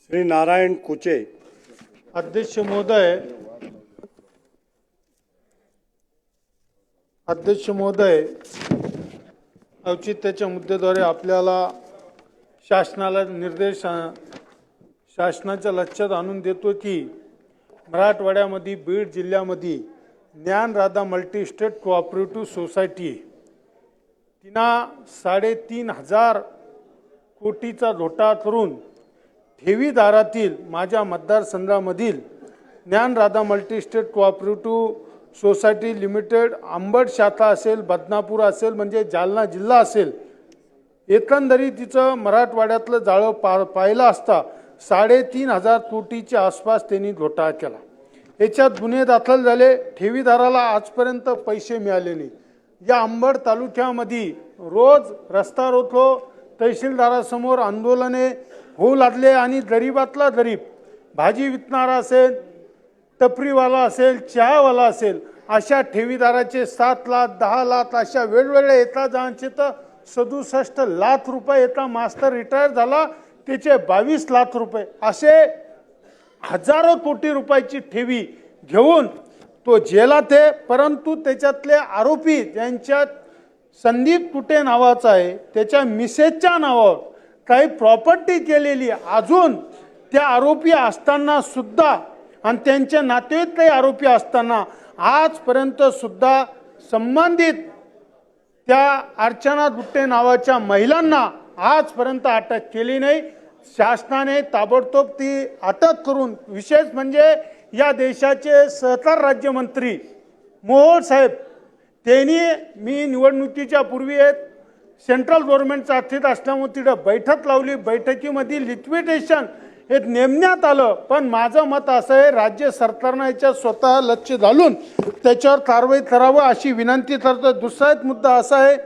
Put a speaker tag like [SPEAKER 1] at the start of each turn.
[SPEAKER 1] श्री नारायण कुचे.
[SPEAKER 2] अध्यक्ष महोदय अध्यक्ष महोदय औचित्याच्या मुद्द्याद्वारे आपल्याला शासनाला निर्देश शासनाच्या लक्षात आणून देतो की मराठवाड्यामध्ये बीड जिल्ह्यामध्ये ज्ञानराधा मल्टीस्टेट कोऑपरेटिव्ह सोसायटी तिना साडेतीन हजार कोटीचा घोटाळा करून ठेवीदारातील माझ्या मतदारसंघामधील Dnyanradha multistate cooperative society limited Ambad शाखा असेल बदनापूर असेल म्हणजे जालना जिल्हा असेल एकंदरीत तिचं मराठवाड्यातलं जाळं पा पाहिलं असता साडेतीन हजार कोटीच्या आसपास त्यांनी घोटाळा केला. याच्यात गुन्हे दाखल झाले ठेवीदाराला आजपर्यंत पैसे मिळाले नाही या अंबड तालुक्यामध्ये रोज रस्ता रोखो तहसीलदारासमोर आंदोलने होऊ लागले आणि गरीबातला गरीब भाजी विकणारा असेल टपरीवाला असेल चहावाला असेल अशा ठेवीदाराचे सात लाख दहा लाख अशा वेगवेगळ्या येता ज्यांचे तर सदुसष्ट लाख रुपये येता मास्टर रिटायर झाला त्याचे बावीस लाख रुपये. असे हजारो कोटी रुपयाची ठेवी घेऊन तो जेलात आहे परंतु त्याच्यातले आरोपी ज्यांच्यात संदीप कुटे नावाचा आहे त्याच्या मिसेसच्या नावावर काही प्रॉपर्टी केलेली अजून त्या आरोपी असताना सुद्धा आणि त्यांच्या नातेवाईक काही आरोपी असताना आजपर्यंत सुद्धा संबंधित त्या अर्चना गुट्टे नावाच्या महिलांना आजपर्यंत अटक केली नाही. शासनाने ताबडतोब ती अटक करून विशेष म्हणजे या देशाचे सहकार राज्यमंत्री मोहोळ साहेब त्यांनी मी निवडणुकीच्या पूर्वी सेंट्रल गव्हर्नमेंटचा अथित असल्यामुळे तिथं बैठक लावली. बैठकीमध्ये लिक्विडेशन हे नेमण्यात आलं. पण माझं मत असं आहे राज्य सरकारनं याच्या स्वतः लक्ष घालून त्याच्यावर कारवाई करावं अशी विनंती करतो दुसरा एक मुद्दा असा आहे